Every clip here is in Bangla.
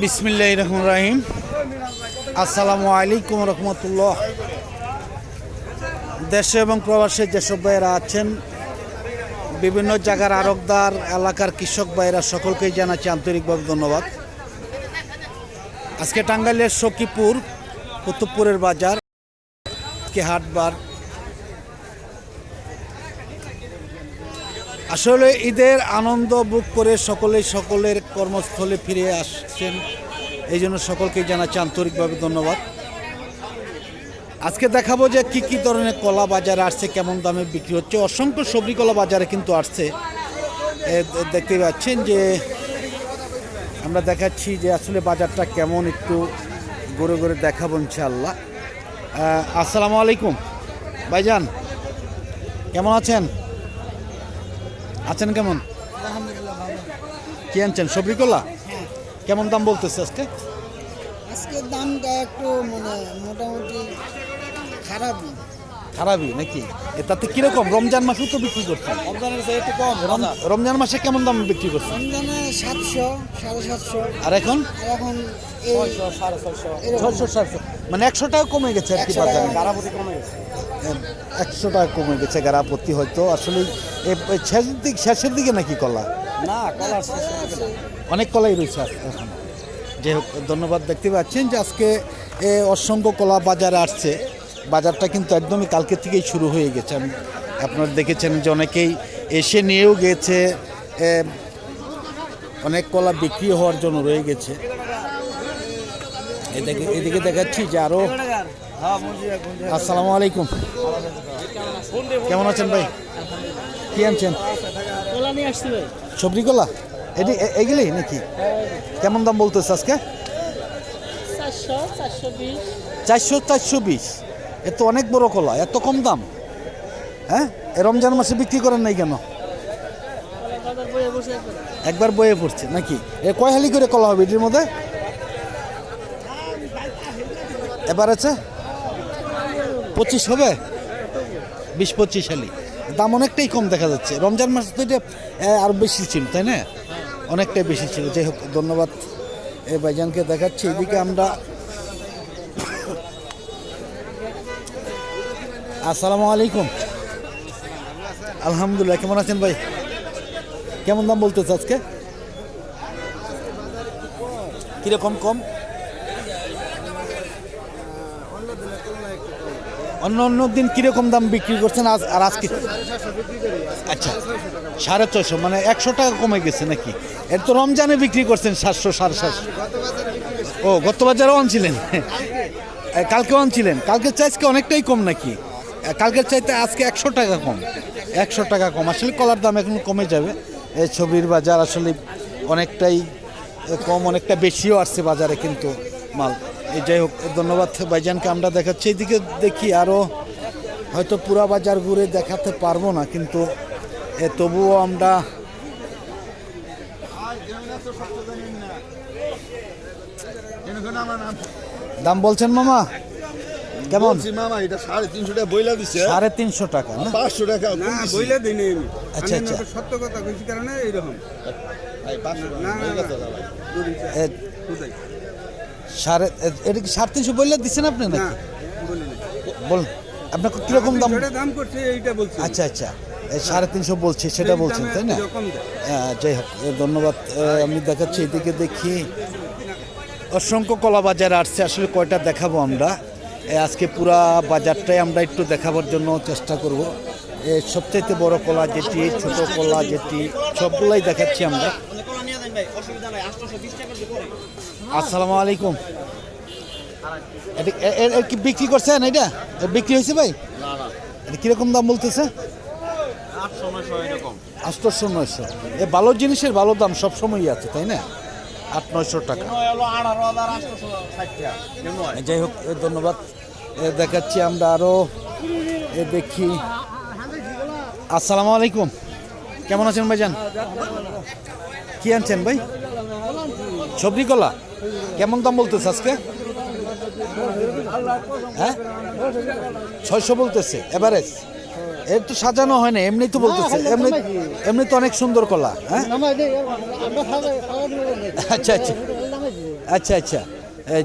বিসমিল্লাহ রহমান রাহিম। আসসালামু আলাইকুম রহমতুল্লাহ। দেশে এবং প্রবাসে যেসব ভাইয়েরা আছেন, বিভিন্ন জায়গার আরকদার এলাকার কৃষক ভাইয়েরা সকলকেই জানাচ্ছি আন্তরিকভাবে ধন্যবাদ। আজকে টাঙ্গাইলের সখীপুর, কুতুবপুরের বাজার, কে হাটবার আসলে ঈদের আনন্দ বুক করে সকলেই সকলের কর্মস্থলে ফিরে আসছেন। এই জন্য সকলকে জানাচ্ছি আন্তরিকভাবে ধন্যবাদ। আজকে দেখাবো যে কি কি ধরনের কলা বাজারে আসছে, কেমন দামে বিক্রি হচ্ছে। অসংখ্য সবজি কলা বাজারে কিন্তু আসছে। দেখতে পাচ্ছেন যে আমরা দেখাচ্ছি যে আসলে বাজারটা কেমন একটু ঘুরে ঘুরে দেখাবো ইনশাআল্লাহ। আসসালামু আলাইকুম। ভাইজান, কেমন আছেন? আছেন কেমন? আলহামদুলিল্লাহ কি আনছেন? সবজি কলা কেমন দাম বলতেছে আজকে? আজকের দামটা একটু মানে মোটামুটি খারাপই। খারাপই নাকি? তাতে কীরকম? রমজান মাসেও তো বিক্রি করছেন। রমজানের চেয়ে একটু কম। রম- রমজান মাসে কেমন দাম বিক্রি করছেন? রমজানে সাতশো সাড়ে সাতশো। আর এখন? এখন এই সাড়ে ছয়শো। ছয়শো সাতশো মানে একশো টাকা কমে গেছে আর কি বাজারে। কমে গেছে। একশো টাকা কমে গেছে গারাপত্তি হয়তো। আসলে শেষের দিক শেষের দিকে নাকি কলা? না কলা অনেক কলাই রয়েছে এখন। যাই হোক ধন্যবাদ দেখতে পাচ্ছেন যে আজকে এ, অসংখ্য কলা বাজারে আসছে। বাজারটা কিন্তু একদমই কালকে থেকেই শুরু হয়ে গেছে। আমি আপনারা দেখেছেন যে অনেকেই এসে নিয়েও গেছে। অনেক কলা বিক্রি হওয়ার জন্য রয়ে গেছে। এদিকে এদিকে দেখাচ্ছি যে আরও আসসালামু আলাইকুম। কেমন আছেন ভাই? কি আনছেন? সবজি কলা এটি এগুলি নাকি? কেমন দাম বলতেছে আজকে? চারশো চারশো বিশ। এ তো অনেক বড় কলা, এত কম দাম। হ্যাঁ? রমজান মাসে বিক্রি করেন নাই কেন? একবার বয়ে পড়ছে নাকি? এ কয় হালি করে কলা হবে এটির মধ্যে? এবার আছে? পঁচিশ হবে? বিশ পঁচিশ হালি। দাম অনেকটাই কম দেখা যাচ্ছে। রমজান মাস তো এটা আরও বেশি ছিল, তাই না? অনেকটাই বেশি ছিল। যাই হোক, ধন্যবাদ এই ভাইজানকে দেখাচ্ছি। এদিকে আমরা আসসালামু আলাইকুম। আলহামদুলিল্লাহ, কেমন আছেন ভাই? কেমন দাম বলতেছে আজকে? কীরকম কম? অন্য অন্য দিন কীরকম দাম বিক্রি করছেন? আজ আর আজকে আচ্ছা সাড়ে ছয়শো মানে একশো টাকা কমে গেছে নাকি? এর তো রমজানে বিক্রি করছেন সাতশো সাড়ে সাতশো। ও গত বাজারেও আনছিলেন কালকেও আনছিলেন কালকের চাইজকে অনেকটাই কম নাকি? কালকের চাইতে আজকে একশো টাকা কম। একশো টাকা কম। আসলে কলার দাম এখন কমে যাবে। এই ছবির বাজার আসলে অনেকটাই কম অনেকটা বেশিও আসছে বাজারে কিন্তু মাল। যাই হোক ধন্যবাদ ভাইজানকে আমরা দেখাচ্ছি। এইদিকে দেখি আরও হয়তো পুরা বাজার ঘুরে দেখাতে পারব না কিন্তু এ, তবুও আমরা দাম বলছেন মামা? কেমন? মামা এটা সাড়ে তিনশো টাকা বইলা দিছে। সাড়ে তিনশো টাকা না? পাঁচশো টাকা না কম দিইনি। আমি আচ্ছা, আচ্ছা। সত্য কথা কইছি কারণে এইরকম। ভাই, পাঁচশো টাকা না না না। সাড়ে এটা কি সাড়ে তিনশো বললে দিচ্ছেন আপনি না বলুন আপনার কীরকম দাম? দাম করছে এইটা বলছি। আচ্ছা আচ্ছা সাড়ে তিনশো বলছি সেটা বলছেন তাই না? যাই হোক ধন্যবাদ আমি দেখাচ্ছি এদিকে দেখি। অসংখ্য কলা বাজার আসছে আসলে কয়টা দেখাবো আমরা। আজকে পুরা বাজারটাই আমরা একটু দেখাবার জন্য চেষ্টা করব। এ, সবচাইতে বড় কলা যেটি ছোট কলা যেটি সবগুলাই দেখাচ্ছি আমরা। আসসালামু আলাইকুম। এটা- কি বিক্রি করছেন এটা? বিক্রি হয়েছে ভাই? এটা কীরকম দাম বলতেছে? আটশোশো নয়শো। এ ভালো জিনিসের ভালো দাম সব সময়ই আছে তাই না? আট নয়শো টাকা। যাই হোক ধন্যবাদ। দেখাচ্ছি আমরা আরও এ দেখি। আসসালামু আলাইকুম। কেমন আছেন ভাইজান? কি আনছেন ভাই? সবজি কলা? কেমন দাম বলতেছে আজকে? হ্যাঁ? ছয়শো বলতেছে এভারেজ এর তো সাজানো হয় না এমনি তো বলতেছে। এমনি এমনি তো অনেক সুন্দর কলা হ্যাঁ? আচ্ছা আচ্ছা। আচ্ছা আচ্ছা।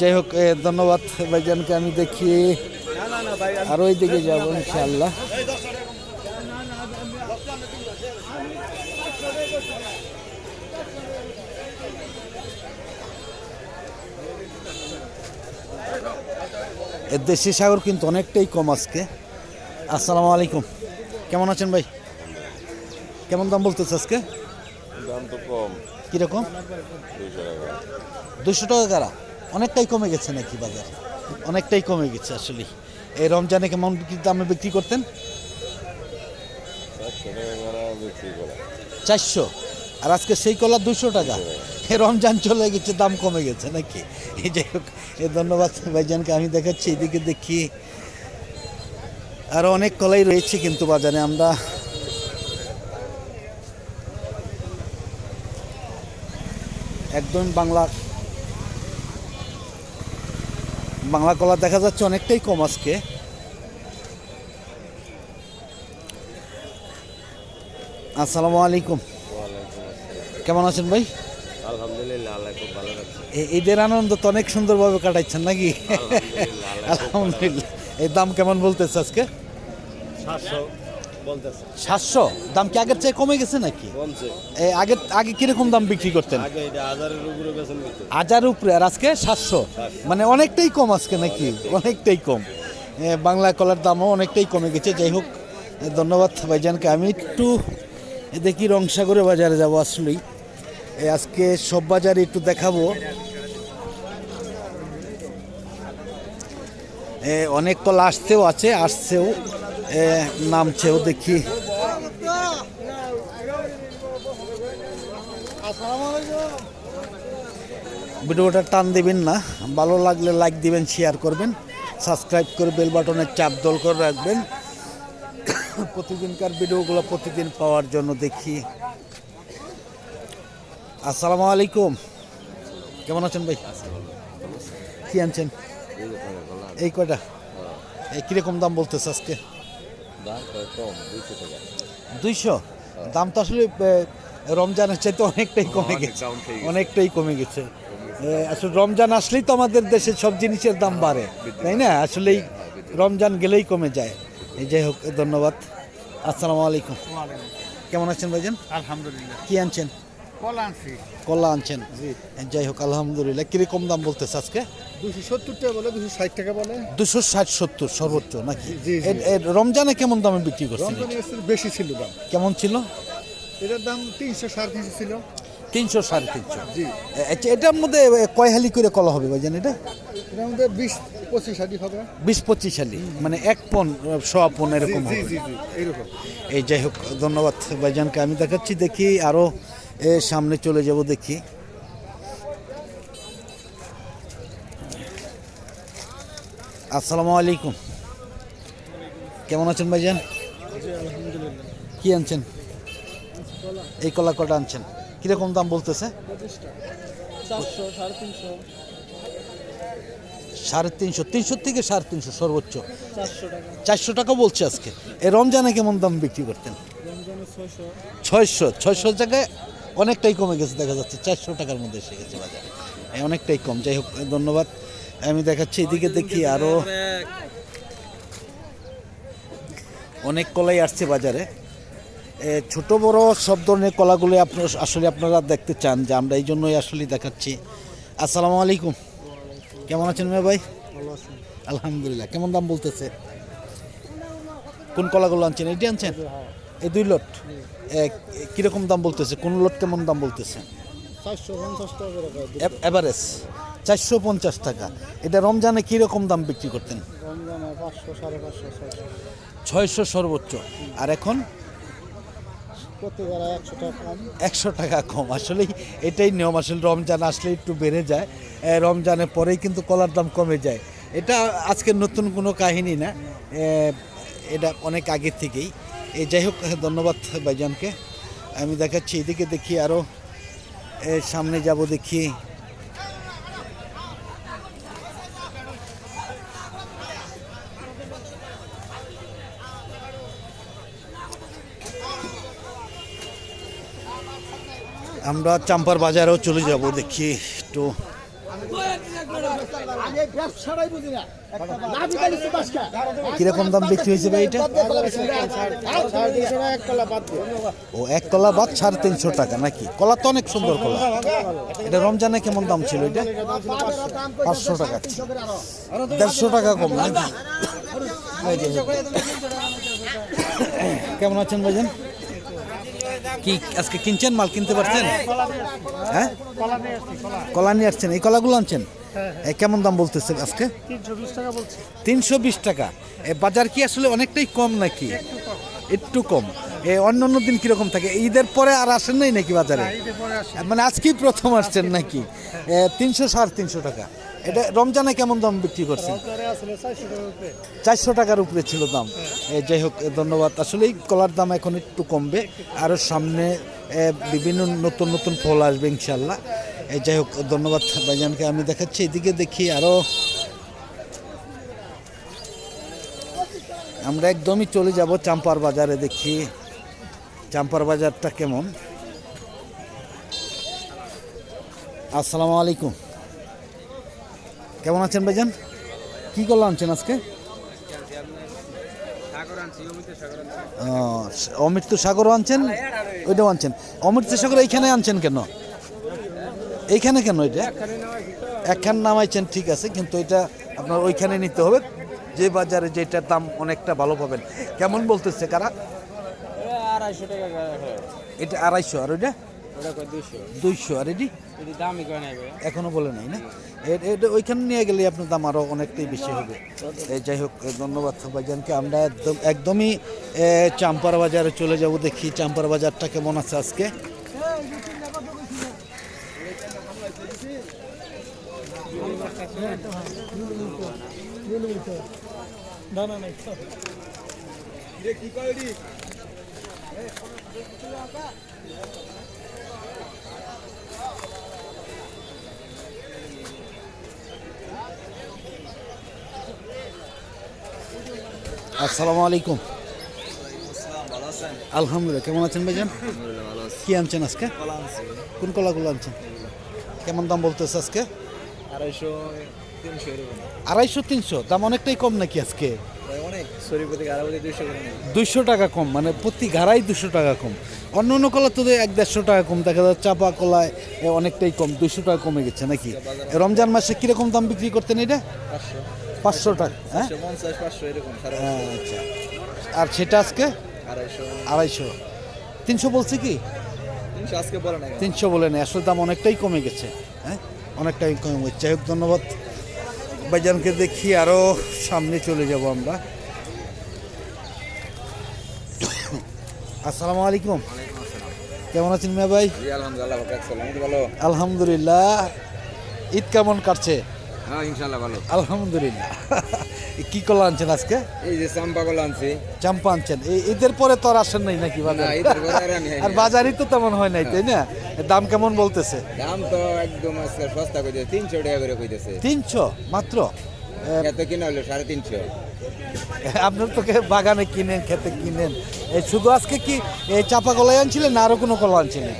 যাই হোক ধন্যবাদ ভাইজানকে আমি দেখি। আর ওই দিকে যাব ইনশাআল্লাহ। দেশি সাগর কিন্তু অনেকটাই কম আজকে। আসসালামু আলাইকুম। কেমন আছেন ভাই? কেমন দাম বলতেছে আজকে? দাম তো কম। কীরকম? দুশো টাকা। কারা? অনেকটাই কমে গেছে নাকি বাজার? অনেকটাই কমে গেছে আসলে এই রমজানে কেমন দামে বিক্রি করতেন? চারশো আর আজকে সেই কলা দুশো টাকা। রমজান চলে গেছে দাম কমে গেছে নাকি? এই যাই হোক এই ধন্যবাদ ভাইজানকে আমি দেখাচ্ছি এদিকে দেখি। আরও অনেক কলাই রয়েছে কিন্তু বাজারে আমরা একদম বাংলা বাংলা কলা দেখা যাচ্ছে অনেকটাই কম আজকে। আসসালামু আলাইকুম। কেমন আছেন ভাই? আলহামদুলিল্লাহ আল্লাহ খুব ভালো লাগছে ঈদের আনন্দ তো অনেক সুন্দরভাবে কাটাচ্ছেন নাকি? আলহামদুলিল্লাহ এই দাম কেমন বলতেছে আজকে? সাতশো বলতেছে। সাতশো? দাম কি আগের চেয়ে কমে গেছে নাকি? কমছে। এই আগে আগে কীরকম দাম বিক্রি করতেন? আগে এটা হাজারের উপরে বেতন হাজার উপরে আর আজকে সাতশো? মানে অনেকটাই কম আজকে নাকি? অনেকটাই। কম। বাংলা কলার দামও অনেকটাই কমে গেছে। যাই হোক ধন্যবাদ ভাইজানকে। আমি একটু দেখি রংসাগরে বাজারে যাব আসলেই। আজকে সব বাজারে একটু দেখাবো। অনেক কলা আসতেও আছে, আসছেও। নামছেও দেখি। ভিডিওটা টান দিবেন না, ভালো লাগলে লাইক দিবেন শেয়ার করবেন সাবস্ক্রাইব করে বেল বাটনের চাপ দল করে রাখবেন। প্রতিদিনকার ভিডিওগুলো প্রতিদিন পাওয়ার জন্য দেখি। আসসালামু আলাইকুম। কেমন আছেন ভাই? কি আনছেন? এই কয়টা? এই কীরকম দাম বলতেছে আজকে? দুইশো? দাম তো আসলে রমজানের চাইতে অনেকটাই কমে গেছে। অনেকটাই কমে গেছে। আসলে রমজান আসলেই তো আমাদের দেশে সব জিনিসের দাম বাড়ে তাই না? আসলেই রমজান গেলেই কমে যায়। এই যাই হোক ধন্যবাদ। আসসালামু আলাইকুম। কেমন আছেন ভাইজান? আলহামদুলিল্লাহ। কি আনছেন? কলা আনছি। কলা আনছেন? যাই হোক আলহামদুলিল্লাহ। কীরকম দাম বলতেছে আজকে? দুশো সত্তর টাকা বলে দুশো ষাট টাকা বলে। দুশো ষাট সত্তর সর্বোচ্চ নাকি? রমজানে কেমন দামে বিক্রি করছেন? রমজানে বেশি ছিল দাম। কেমন ছিল? এটার দাম তিনশো সাড়ে তিনশো ছিল। তিনশো সাড়ে তিনশো। জি। আচ্ছা এটার মধ্যে কয় হালি করে কলা হবে ভাইজান এটা? এটার মধ্যে বিশ পঁচিশ হাটি হবে। বিশ পঁচিশ হালি মানে এক পন সোয়া পন এরকম এই যাই হোক ধন্যবাদ ভাইজানকে। আমি দেখাচ্ছি দেখি আরও এ সামনে চলে যাব দেখি। আসসালামু আলাইকুম। কেমন আছেন ভাইজান? কি আনছেন? এই কলা কটা আনছেন? কীরকম দাম বলতেছে? সাড়ে তিনশো তিনশো থেকে সাড়ে তিনশো সর্বোচ্চ। চারশো টাকা বলছে আজকে। এই রমজানে কেমন দাম বিক্রি করতেন? ছয়শো ছয়শো জায়গায় অনেকটাই কমে গেছে দেখা যাচ্ছে চারশো টাকার মধ্যে এসে গেছে বাজার। অনেকটাই কম। যাই হোক ধন্যবাদ। আমি দেখাচ্ছি এদিকে দেখি আরও অনেক কলাই আসছে বাজারে। এ, ছোট বড় সব ধরনের কলাগুলো আপনার আসলে আপনারা দেখতে চান যে আমরা এই জন্যই আসলে দেখাচ্ছি। আসসালামু আলাইকুম। কেমন আছেন মেয়ে ভাই? ভালো আলহামদুলিল্লাহ কেমন দাম বলতেছে? কোন কলাগুলো আনছেন? এটি আনছেন? এই দুই লট? কীরকম দাম বলতেছে? কোন লট কেমন দাম বলতেছে? চারশো পঞ্চাশ টাকা করে এভারেজ চারশো পঞ্চাশ টাকা। এটা রমজানে কীরকম দাম বিক্রি করতেন? ছয়শো। সর্বোচ্চ। আর এখন? একশো টাকা কম। আসলেই এটাই নিয়ম। আসলে রমজান আসলে একটু বেড়ে যায়। রমজানের পরেই কিন্তু কলার দাম কমে যায়। এটা আজকে নতুন কোনো কাহিনী না। এটা অনেক আগে থেকেই। এই যাই হোক, ধন্যবাদ ভাইজানকে। আমি দেখাচ্ছি, এদিকে দেখি আরও সামনে যাব দেখি। আমরা চাম্পার বাজারেও চলে যাব, দেখি একটু। কীরকম দাম বিক্রি হয়েছে ভাই এটা? ও, এক কলা বাদ সাড়ে তিনশো টাকা নাকি? কলা তো অনেক সুন্দর কলা। এটা রমজানে কেমন দাম ছিল এটা? পাঁচশো টাকা। দেড়শো টাকা কম নাকি? কেমন আছেন ভাইজান? কি আজকে কিনছেন মাল কিনতে পারছেন? হ্যাঁ? কলা নিয়ে আসছেন। এই কলাগুলো আনছেন? কেমন দাম বলতেছে আজকে? তিনশো বিশ টাকা বাজার কি আসলে অনেকটাই কম নাকি? একটু কম। এ অন্য অন্য দিন কীরকম থাকে? ঈদের পরে আর আসেন নাই নাকি বাজারে? মানে আজকেই প্রথম আসছেন নাকি? তিনশো সাড়ে তিনশো টাকা। এটা রমজানে কেমন দাম বিক্রি করছেন? চারশো টাকার উপরে। ছিল দাম। যাই হোক ধন্যবাদ। আসলে এই কলার দাম এখন একটু কমবে। আরও সামনে বিভিন্ন নতুন নতুন ফল আসবে ইনশাল্লাহ যাই হোক ধন্যবাদ ভাইজানকে। আমি দেখাচ্ছি এদিকে দেখি আরও আমরা একদমই চলে যাব চাম্পার বাজারে দেখি চাম্পার বাজারটা কেমন। আসসালামু আলাইকুম। কেমন আছেন ভাইজান? কি করল আনছেন আজকে? অমিত সাগর সাগরও আনছেন? ওইটাও আনছেন। অমৃত সাগর এইখানে আনছেন কেন? এইখানে কেন এটা? একখান নামাইছেন ঠিক আছে কিন্তু এটা আপনার ওইখানে নিতে হবে। যে বাজারে যেটার দাম অনেকটা ভালো পাবেন। কেমন বলতেছে কারা? আড়াইশো টাকা এটা আড়াইশো আর ওইটা? দুইশো আর এটি? এখনও বলে নাই না? এটা ওইখানে নিয়ে গেলে আপনার দাম আরও অনেকটাই বেশি হবে। যাই হোক ধন্যবাদ ভাইজানকে আমরা একদম একদমই চাম্পার বাজারে চলে যাব দেখি চাম্পার বাজারটা কেমন আছে আজকে। না কি আসসালামু আলাইকুম। আলহামদুলিল্লাহ কেমন আছেন ভাইজান? কি আনছেন আজকে? কোন কলাগুলো আনছেন? কেমন দাম বলতেছে আজকে? আড়াইশো তিনশো আড়াইশো তিনশো দাম অনেকটাই কম নাকি আজকে? দুইশো টাকা কম মানে প্রতি ঘাড়াই দুশো টাকা কম। অন্য অন্য কলা তো এক দেড়শো টাকা কম দেখা যাচ্ছে চাপা কলায় অনেকটাই কম দুইশো টাকা কমে গেছে নাকি? রমজান মাসে কীরকম দাম বিক্রি করতেন এটা? পাঁচশো টাকা হ্যাঁ? সাড়ে আচ্ছা। আর সেটা আজকে? আড়াইশো। তিনশো বলছে কি? তিনশো বলে নেই। আসলে দাম অনেকটাই কমে গেছে হ্যাঁ? অনেকটাই কমে গেছে। যাই হোক ধন্যবাদ। ভাইজানকে দেখি আরও সামনে চলে যাব আমরা। আসসালামু আলাইকুম। কেমন আছেন মিয়া ভাই? আলহামদুলিল্লাহ। ঈদ কেমন কাটছে? হ্যাঁ ইনশাআল্লাহ ভালো। আলহামদুলিল্লাহ। কি কলা আনছেন আজকে? এই যে চাম্পা কলা আনছি। চাম্পা আনছেন। এই ঈদের পরে তো আর আসেন নাই নাকি না বাজারে আর বাজারই তো তেমন হয় নাই তাই না? দাম কেমন বলতেছে? দাম তো একদম আজকে সস্তা কইতেছে তিনশো টাকা করে কইতেছে। তিনশো? মাত্র? এত কিনা হলো সাড়ে তিনশো। আপনার তোকে বাগানে কিনেন খেতে কিনেন। এই শুধু আজকে কি এই চাপা কলাই আনছিলেন না আরও কোনো কলা আনছিলেন?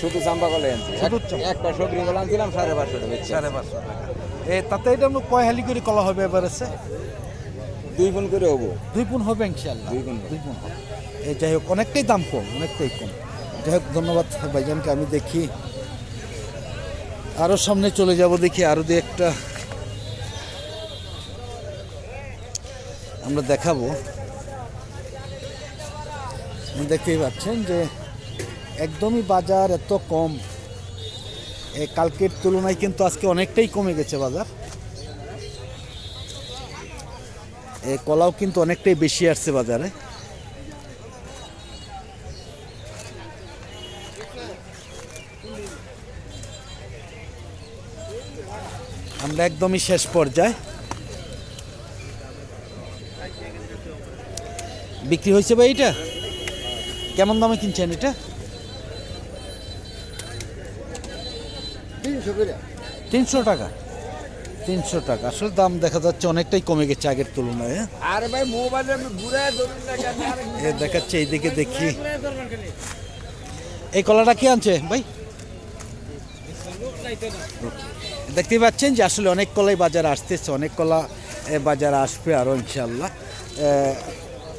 শুধু চাম্পা কলা আনছি। শুধু এক- চাম্পা। একটা সবজি কলা আনছিলাম সাড়ে পাঁচশো টাকা সাড়ে পাঁচশো টাকা। এ তাতে এটা কয় হালি করে কলা হবে এবার আছে? দুই গুণ করে হব। দুই গুণ হবে ইনশাল্লাহ দুই গুণ দুই গুণ হবে। এই যাই হোক অনেকটাই দাম কম অনেকটাই কম। যাই হোক ধন্যবাদ ভাইজানকে আমি দেখি। আরও সামনে চলে যাব দেখি আরও দু একটা। আমরা দেখাবো। দেখতেই পাচ্ছেন যে একদমই বাজার এত কম। কালকের তুলনায় কিন্তু আজকে অনেকটাই কমে গেছে বাজার। কলাও কিন্তু অনেকটাই বেশি আসছে বাজারে। আমরা একদমই শেষ পর্যায়ে। বিক্রি হয়েছে ভাই এটা? কেমন দামে কিনছেন এটা? তিনশো টাকা। তিনশো টাকা। আসলে দাম দেখা যাচ্ছে অনেকটাই কমে গেছে আগের তুলনায় হ্যাঁ? আরে ভাই মোবাইলে এ দেখাচ্ছে এইদিকে দেখি। এই কলাটা কে আনছে ভাই? দেখতে পাচ্ছেন যে আসলে অনেক কলাই বাজারে আসতেছে অনেক কলা এ, বাজারে আসবে আরও ইনশাল্লাহ